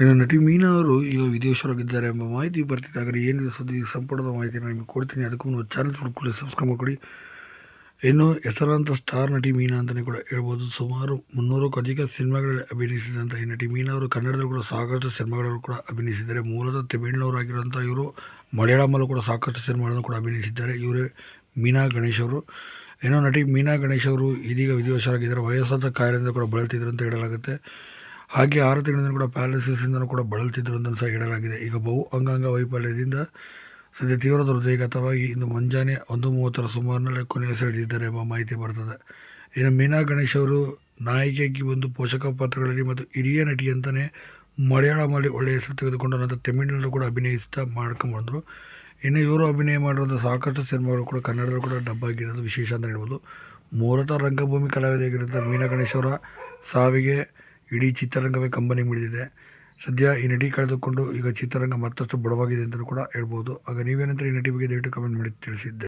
ಇನ್ನು ನಟಿ ಮೀನಾ ಅವರು ಈಗ ವಿದೇಶರಾಗಿದ್ದಾರೆ ಎಂಬ ಮಾಹಿತಿ ಬರ್ತಿದೆ. ಹಾಗಾದ್ರೆ ಏನಿದೆ ಸುದ್ದಿ ಸಂಪುಟದ ಮಾಹಿತಿ ನಿಮಗೆ ಕೊಡ್ತೀನಿ. ಅದಕ್ಕೂ ಒಂದು ಚಾನಲ್ ಹುಡ್ಕೊಳ್ಳಿ ಸಬ್ಸ್ಕ್ರೈಬ್ ಮಾಡಿ ಇನ್ನು ಹೆಸರಾಂತ ಸ್ಟಾರ್ ನಟಿ ಮೀನಾ ಅಂತಲೇ ಕೂಡ ಹೇಳ್ಬೋದು. ಸುಮಾರು ಮುನ್ನೂರಕ್ಕೂ ಅಧಿಕ ಸಿನಿಮಾಗಳಲ್ಲಿ ಅಭಿನಯಿಸಿದಂಥ ಈ ನಟಿ ಮೀನಾ ಅವರು. ಕನ್ನಡದಲ್ಲೂ ಕೂಡ ಸಾಕಷ್ಟು ಸಿನಿಮಾಗಳಲ್ಲೂ ಕೂಡ ಅಭಿನಯಿಸಿದ್ದಾರೆ. ಮೂಲತಃ ತಮಿಳಿನವರಾಗಿರುವಂಥ ಇವರು ಮಲಯಾಳಮಲ್ಲೂ ಕೂಡ ಸಾಕಷ್ಟು ಸಿನಿಮಾಗಳನ್ನು ಕೂಡ ಅಭಿನಯಿಸಿದ್ದಾರೆ. ಇವರೇ ಮೀನಾ ಗಣೇಶ್ ಅವರು. ಏನೋ ನಟಿ ಮೀನಾ ಗಣೇಶ್ ಅವರು ಇದೀಗ ವಿಧಿವಶರಾಗಿದ್ದಾರೆ ವಯಸ್ಸಾದ ಕಾರ್ಯದಿಂದ ಕೂಡ ಬಳಲ್ತಿದ್ರು ಅಂತ ಹೇಳಲಾಗುತ್ತೆ. ಹಾಗೆ ಆರು ತಿಂಗಳಿಂದ ಕೂಡ ಇಂದನೂ ಕೂಡ ಬಳಲ್ತಿದ್ದರು ಅಂತ ಸಹ ಹೇಳಲಾಗಿದೆ. ಈಗ ಬಹು ಅಂಗಾಂಗ ವೈಫಲ್ಯದಿಂದ ಸದ್ಯ ತೀವ್ರ ದುರ್ದೈಗತವಾಗಿ ಇಂದು ಮುಂಜಾನೆ ಒಂದು ಮೂವತ್ತರ ಸುಮಾರಿನಲ್ಲಿ ಕೊನೆಯುಸಿರೆಳೆದಿದ್ದಾರೆ ಎಂಬ ಮಾಹಿತಿ ಬರ್ತದೆ. ಇನ್ನು ಮೀನಾ ಗಣೇಶ್ ಅವರು ನಾಯಕಿಯಾಗಿ ಒಂದು ಪೋಷಕ ಪಾತ್ರಗಳಲ್ಲಿ ಮತ್ತು ಹಿರಿಯ ನಟಿ ಅಂತಲೇ ಮಲಯಾಳಮಲ್ಲಿ ಒಳ್ಳೆಯ ಹೆಸರು ತೆಗೆದುಕೊಂಡು ನಂತರ ತಮಿಳಿನಲ್ಲೂ ಕೂಡ ಅಭಿನಯಿಸ್ತಾ ಮಾಡ್ಕೊಂಬಂದರು ಇನ್ನು ಇವರು ಅಭಿನಯ ಮಾಡಿರುವಂಥ ಸಾಕಷ್ಟು ಸಿನಿಮಾಗಳು ಕೂಡ ಕನ್ನಡದಲ್ಲೂ ಕೂಡ ಡಬ್ ಆಗಿರೋದು ವಿಶೇಷ ಅಂತ ಹೇಳ್ಬೋದು. ಮೂಲತಃ ರಂಗಭೂಮಿ ಕಲಾವಿದೆಯಾಗಿರುವಂಥ ಮೀನಾ ಗಣೇಶ್ ಅವರ ಸಾವಿಗೆ ಇಡೀ ಚಿತ್ರರಂಗವೇ ಕಂಬನಿ ಮಿಡಿದಿದೆ. ಸದ್ಯ ಈ ನಟಿ ಕಳೆದುಕೊಂಡು ಈಗ ಚಿತ್ರರಂಗ ಮತ್ತಷ್ಟು ಬಡವಾಗಿದೆ ಅಂತಲೂ ಕೂಡ ಹೇಳ್ಬೋದು. ಆಗ ನೀವೇನಂದ್ರೆ ಈ ನಟಿ ಬಗ್ಗೆ ದಯವಿಟ್ಟು ಕಮೆಂಟ್ ಮಾಡಿ ತಿಳಿಸಿದ್ದೆ.